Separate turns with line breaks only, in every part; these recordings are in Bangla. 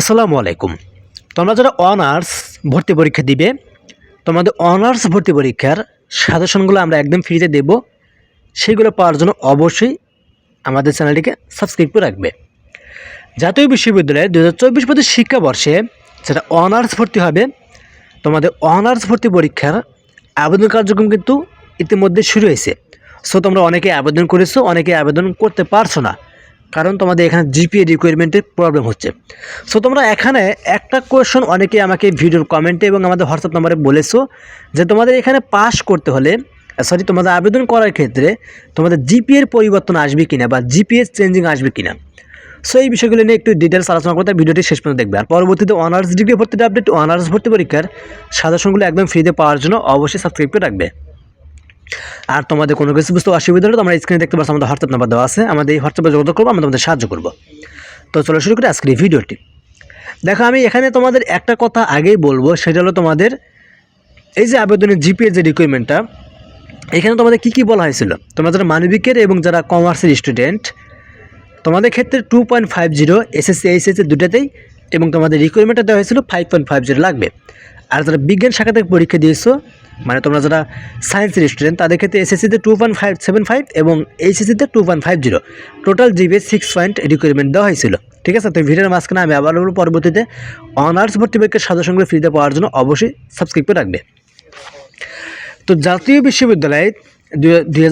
আসসালামু আলাইকুম। তোমরা যারা অনার্স ভর্তি পরীক্ষা দিবে, তোমাদের অনার্স ভর্তি পরীক্ষার সাজেশনগুলো আমরা একদম ফ্রিতে দেব। সেগুলো পাওয়ার জন্য অবশ্যই আমাদের চ্যানেলটিকে সাবস্ক্রাইব করে রাখবে। জাতীয় বিশ্ববিদ্যালয়ে দু হাজার চব্বিশ পঁচিশ শিক্ষাবর্ষে যেটা অনার্স ভর্তি হবে, তোমাদের অনার্স ভর্তি পরীক্ষার আবেদন কার্যক্রম কিন্তু ইতিমধ্যে শুরু হয়েছে। সো তোমরা অনেকে আবেদন করেছ, অনেকে আবেদন করতে পারছ না। কারণ তোমাদের এখানে জিপিএ রিকোয়ারমেন্টের প্রবলেম হচ্ছে। সো তোমরা এখানে একটা কোয়েশন অনেকে আমাকে ভিডিওর কমেন্টে এবং আমাদের হোয়াটসঅ্যাপ নম্বরে বলেছ যে তোমাদের এখানে পাস করতে হলে সরি তোমাদের আবেদন করার ক্ষেত্রে তোমাদের জিপিএর পরিবর্তন আসবে কিনা বা জিপিএস চেঞ্জিং আসবে কিনা। সো এই বিষয়গুলো নিয়ে একটু ডিটেলস আলোচনা করতে ভিডিওটি শেষ পর্যন্ত দেখবে। আর পরবর্তীতে অনার্স ডিগ্রি ভর্তিতে আপডেট অনার্স ভর্তি পরীক্ষার সাজেশনগুলো একদম ফ্রিতে পাওয়ার জন্য অবশ্যই সাবস্ক্রাইব করে রাখবে। আর তোমাদের কোনো কিছু বুঝতে অসুবিধা হলে তোমরা স্ক্রিনে দেখতে পাচ্ছ, আমাদের হোয়াটসঅ্যাপ নাম্বার দেওয়া আছে, আমাদের এই হোয়াটসঅ্যাপে যোগাযোগ করব, আমরা তোমাদের সাহায্য করব। তো চলো শুরু করি আজকের এই ভিডিওটি। দেখো, আমি এখানে তোমাদের একটা কথা আগেই বলব, সেটা হলো তোমাদের এই যে আবেদনের জিপিএ যে রিকোয়ারমেন্টটা এখানে তোমাদের কি কি বলা হয়েছিল? তোমরা যারা মানবিকের এবং যারা কমার্সের স্টুডেন্ট তোমাদের ক্ষেত্রে two point five zero SSC HSC দুটাতেই এবং তোমাদের রিকোয়ারমেন্টটা দেওয়া হয়েছিল ফাইভ পয়েন্ট ফাইভ জিরো লাগবে। আর যারা বিজ্ঞান শাখা থেকে পরীক্ষা দিয়েছ মানে তোমরা যারা সায়েন্সের স্টুডেন্ট তাদের ক্ষেত্রে এসএসসিতে two point five seven five এবং এইচএসসিতে two point five zero total GPA six point requirement দেওয়া হয়েছিল। ঠিক আছে? তো ভিডিওর মাঝখানে আমি আবার বলব, পরবর্তীতে অনার্স ভর্তি পরীক্ষার সাজেশনগুলো ফ্রিতে পাওয়ার জন্য অবশ্যই সাবস্ক্রাইব করে রাখবে। তো জাতীয় বিশ্ববিদ্যালয়ে দুই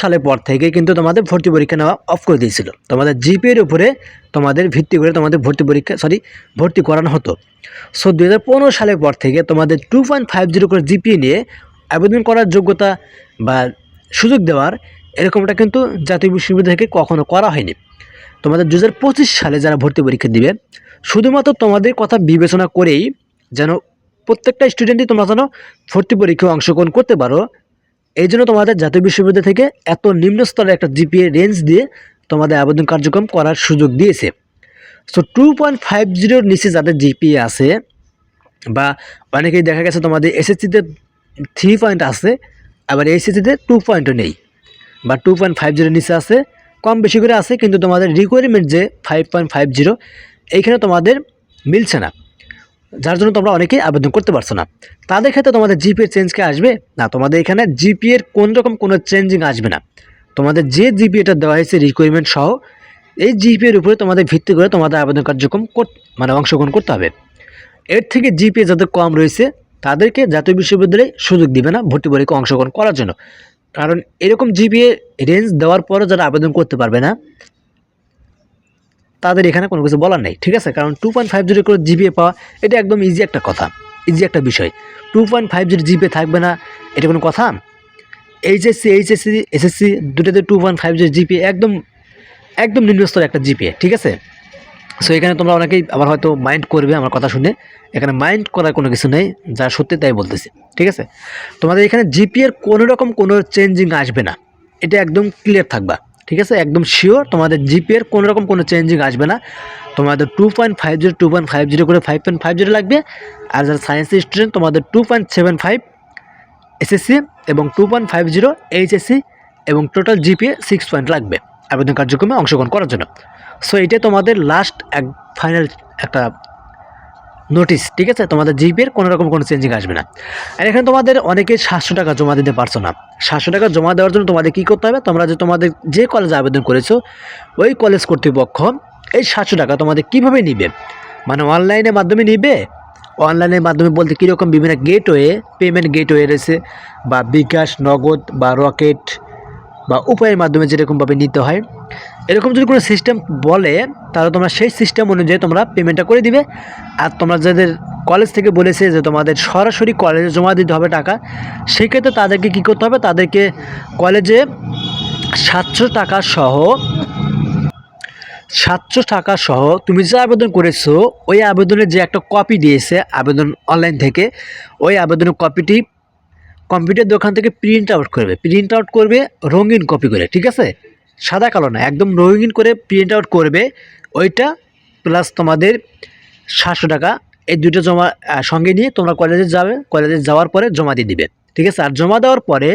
সালের পর থেকে কিন্তু তোমাদের ভর্তি পরীক্ষা নেওয়া অফ করে দিয়েছিল। তোমাদের জিপিএর উপরে তোমাদের ভিত্তি করে তোমাদের ভর্তি পরীক্ষা সরি ভর্তি করানো হতো। সো দুই হাজার পনেরো সালের পর থেকে তোমাদের টু পয়েন্ট ফাইভ জিরো করে জিপিএ নিয়ে আবেদন করার যোগ্যতা বা সুযোগ দেওয়ার এরকমটা কিন্তু জাতীয় বিশ্ববিদ্যালয় থেকে কখনো করা হয়নি। তোমাদের দু হাজার পঁচিশ সালে যারা ভর্তি পরীক্ষা দিবে, শুধুমাত্র তোমাদের কথা বিবেচনা করেই যেন প্রত্যেকটা স্টুডেন্টই তোমরা যেন ভর্তি পরীক্ষায় অংশগ্রহণ করতে পারো এই জন্য তোমাদের জাতীয় বিশ্ববিদ্যালয় থেকে এত নিম্ন স্তরের একটা জিপিএ রেঞ্জ দিয়ে তোমাদের আবেদন কার্যক্রম করার সুযোগ দিয়েছে। সো টু পয়েন্ট ফাইভ জিরোর নিচে যাদের জিপিএ আছে বা অনেকেই দেখা গেছে তোমাদের এসএসসিতে থ্রি পয়েন্ট আছে, আবার এসএসসিতে টু পয়েন্টও নেই বা টু পয়েন্ট ফাইভ জিরোর নিচে আছে, কম বেশি করে আছে, কিন্তু তোমাদের রিকোয়ারমেন্ট যে ফাইভ পয়েন্ট ফাইভ জিরো এইখানে তোমাদের মিলছে না। যার জন্য তোমরা অনেকেই আবেদন করতে পারছ না। তাদের ক্ষেত্রে তোমাদের জিপিএ চেঞ্জ কে আসবে? না, তোমাদের এখানে জিপিএর কোন রকম কোনো চেঞ্জিং আসবে না। তোমাদের যে জিপিএটা দেওয়া হয়েছে রিকোয়ারমেন্ট সহ, এই জিপিএর উপরে তোমাদের ভিত্তি করে তোমাদের আবেদন কার্যক্রম কর- মানে অংশগ্রহণ করতে হবে। এর থেকে জিপিএ যাদের কম রয়েছে, তাদেরকে জাতীয় বিশ্ববিদ্যালয়ে সুযোগ দিবে না ভর্তি পরীক্ষা অংশগ্রহণ করার জন্য। কারণ এরকম জিপিএ রেঞ্জ দেওয়ার পরও যারা আবেদন করতে পারবে না তাদের এখানে কোনো কিছু বলার নেই, ঠিক আছে? কারণ টু পয়েন্ট ফাইভ জিরো করে জিপিএ পাওয়া, এটা একদম ইজি একটা কথা ইজি একটা বিষয়। Two point five zero GPA থাকবে না, এটা কোনো কথা? এইচএসসি এইচএসসি এসএসসি দুটোতে two point five zero GPA একদম একদম নিম্নস্তর একটা জিপিএ ঠিক আছে? সো এখানে তোমরা অনেকেই আবার হয়তো মাইন্ড করবে আমার কথা শুনে। এখানে মাইন্ড করার কোনো কিছু নেই, যা সত্যি তাই বলতেছি, ঠিক আছে? তোমাদের এখানে জিপিএর কোনো রকম কোনো চেঞ্জিং আসবে না, এটা একদম ক্লিয়ার থাকবা। ঠিক আছে? একদম শিওর তোমাদের জিপিএর কোনো রকম কোনো চেঞ্জিং আসবে না। তোমাদের two point five zero two point five zero করে ফাইভ পয়েন্ট ফাইভ জিরো লাগবে। আর যারা সায়েন্সের স্টুডেন্ট তোমাদের two point seven five SSC এবং two point five zero HSC এবং টোটাল জিপিএ সিক্স পয়েন্ট লাগবে আবেদন কার্যক্রমে অংশগ্রহণ করার জন্য। সো এটা তোমাদের লাস্ট এক ফাইনাল একটা নোটিশ ঠিক আছে? তোমাদের জিপের কোনো রকম কোনো চেঞ্জিং আসবে না। আর এখানে তোমাদের অনেকে সাতশো টাকা জমা দিতে পারছ না। সাতশো টাকা জমা দেওয়ার জন্য তোমাদের কী করতে হবে? তোমরা যে তোমাদের যে কলেজে আবেদন করেছ, ওই কলেজ কর্তৃপক্ষ এই সাতশো টাকা তোমাদের কীভাবে নিবে? মানে অনলাইনের মাধ্যমে নিবে? অনলাইনের মাধ্যমে বলতে কীরকম বিভিন্ন গেটওয়ে পেমেন্ট গেটওয়ে রয়েছে, বা বিকাশ, নগদ, বা রকেট বা উপায়ের মাধ্যমে যেরকমভাবে নিতে হয়। এরকম যদি কোনো সিস্টেম বলে, তাহলে তোমরা সেই সিস্টেম অনুযায়ী তোমরা পেমেন্টটা করে দিবে। আর তোমরা যাদের কলেজ থেকে বলেছে যে তোমাদের সরাসরি কলেজে জমা দিতে হবে টাকা, সেক্ষেত্রে তাদেরকে কী করতে হবে? তাদেরকে কলেজে সাতশো টাকা সহ, সাতশো টাকা সহ তুমি যে আবেদন করেছ, ওই আবেদনের যে একটা কপি দিয়েছে আবেদন অনলাইন থেকে, ওই আবেদনের কপিটি কম্পিউটার দোকান থেকে প্রিন্ট আউট করবে। প্রিন্ট আউট করবে, রঙিন কপি করে, ঠিক আছে? সাদা কালো না, একদম রঙিন করে প্রিন্ট আউট করবে। ওইটা প্লাস তোমাদের সাতশো টাকা। এই দুটো জমা সঙ্গে নিয়ে তোমরা কলেজে যাবে। কলেজে যাওয়ার পরে জমা দিয়ে দিবে। ঠিক আছে? আর জমা দেওয়ার পরে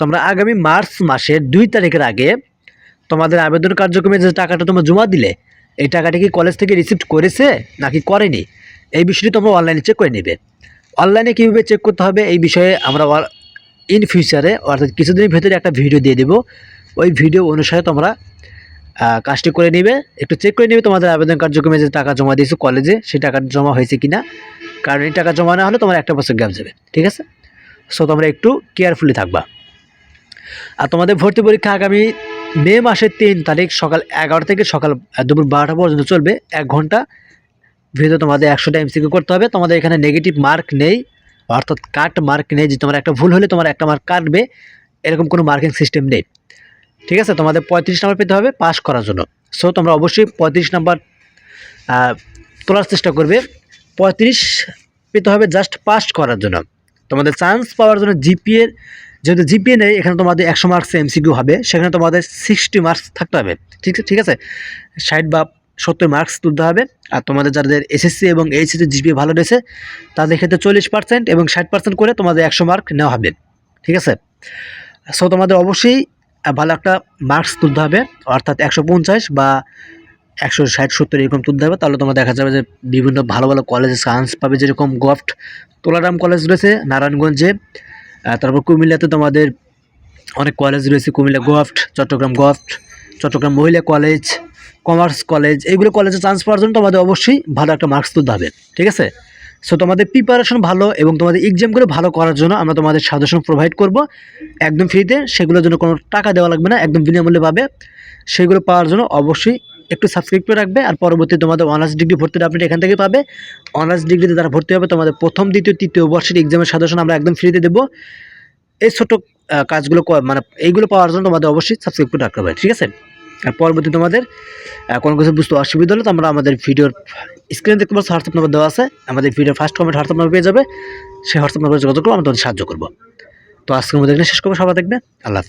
তোমরা আগামী মার্চ মাসের দুই তারিখের আগে তোমাদের আবেদন কার্যক্রমে যে টাকাটা তোমরা জমা দিলে, এই টাকাটা কি কলেজ থেকে রিসিভ করেছে নাকি করেনি, এই বিষয়টি তোমরা অনলাইনে চেক করে নেবে। অনলাইনে কীভাবে চেক করতে হবে, এই বিষয়ে আমরা ইন ফিউচারে অর্থাৎ কিছুদিনের ভেতরে একটা ভিডিও দিয়ে দেবো। ওই ভিডিও অনুসারে তোমরা কাজটি করে নিবে। একটু চেক করে নিবে তোমাদের আবেদন কার্যক্রমে যে টাকা জমা দিয়েছ কলেজে সেই টাকা জমা হয়েছে কি না কারণ এই টাকা জমা না হলে তোমার একটা বছর গ্যাপ যাবে, ঠিক আছে? সো তোমরা একটু কেয়ারফুলি থাকবা। আর তোমাদের ভর্তি পরীক্ষা আগামী মে মাসের তিন তারিখ সকাল এগারো থেকে সকাল দুপুর বারোটা পর্যন্ত চলবে। এক ঘণ্টা ভিতরে তোমাদের একশোটা এমসিকিউ করতে হবে। তোমাদের এখানে নেগেটিভ মার্ক নেই, অর্থাৎ কাট মার্ক নেই। যে তোমার একটা ভুল হলে তোমার একটা মার্ক কাটবে, এরকম কোনো মার্কিং সিস্টেম নেই। ঠিক আছে? তোমাদের পঁয়ত্রিশ নাম্বার পেতে হবে পাস করার জন্য। সো তোমরা অবশ্যই পঁয়ত্রিশ নাম্বার তোলার চেষ্টা করবে। পঁয়ত্রিশ পেতে হবে জাস্ট পাস করার জন্য। তোমাদের চান্স পাওয়ার জন্য জিপিএর যেহেতু জিপিএ নেই, এখানে তোমাদের একশো মার্কস এমসিকিউ হবে। সেখানে তোমাদের সিক্সটি মার্কস থাকতে হবে। ঠিক ঠিক আছে? ষাট বা সত্তর মার্কস তুলতে হবে। আর তোমাদের যাদের এসএসসি এবং এইচএসসি জিপিএ ভালো রয়েছে, তাদের ক্ষেত্রে চল্লিশ পার্সেন্ট এবং ষাট পার্সেন্ট করে তোমাদের একশো মার্ক নেওয়া হবে। ঠিক আছে? সো তোমাদের অবশ্যই ভালো একটা মার্কস তুলতে হবে, অর্থাৎ একশো পঞ্চাশ বা একশো ষাট, সত্তর এরকম তুলতে হবে, তাহলে তোমার দেখা যাবে যে বিভিন্ন ভালো ভালো কলেজে চান্স পাবে যেরকম গফট তোলারাম কলেজ রয়েছে, নারায়ণগঞ্জে তারপর কুমিল্লাতে তোমাদের অনেক কলেজ রয়েছে, কুমিল্লা গফট চট্টগ্রাম গফট চট্টগ্রাম মহিলা কলেজ কমার্স কলেজ এইগুলো কলেজে চান্স পাওয়ার জন্য তোমাদের অবশ্যই ভালো একটা মার্কস তুলতে হবে, ঠিক আছে? সো তোমাদের প্রিপারেশন ভালো এবং তোমাদের এক্সামগুলো ভালো করার জন্য আমরা তোমাদের সাজেশন প্রোভাইড করব। একদম ফ্রিতে সেগুলোর জন্য কোনো টাকা দেওয়া লাগবে না, একদম বিনামূল্যে পাবে। সেগুলো পাওয়ার জন্য অবশ্যই একটু সাবস্ক্রাইব করে রাখবে আর পরবর্তী তোমাদের অনার্স ডিগ্রি ভর্তির আপডেট এখান থেকে পাবে। অনার্স ডিগ্রিতে যারা ভর্তি হবে, তোমাদের প্রথম, দ্বিতীয়, তৃতীয় বর্ষের এক্সামের সাজেশন আমরা একদম ফ্রিতে দেবো। এই ছোটো কাজগুলো মানে এইগুলো পাওয়ার জন্য তোমাদের অবশ্যই সাবস্ক্রাইব করে রাখতে হবে, ঠিক আছে? আর পরবর্তী তোমাদের কোনো কিছু বুঝতে অসুবিধা হলে তোমরা আমাদের ভিডিওর স্ক্রিনে দেখতে পাচ্ছ হোয়াটসঅ্যাপ নম্বর দেওয়া আছে। আমাদের ভিডিওর ফার্স্ট কমেন্ট হোয়াটসঅ্যাপ নম্বর পেয়ে যাবে। সেই হোয়াটসঅ্যাপ নাম্বারে যোগাযোগ করব আমরা তোমাদের সাহায্য করব। তো আজকে আমাদের শেষ করব। সবাই দেখবে। আল্লাহ।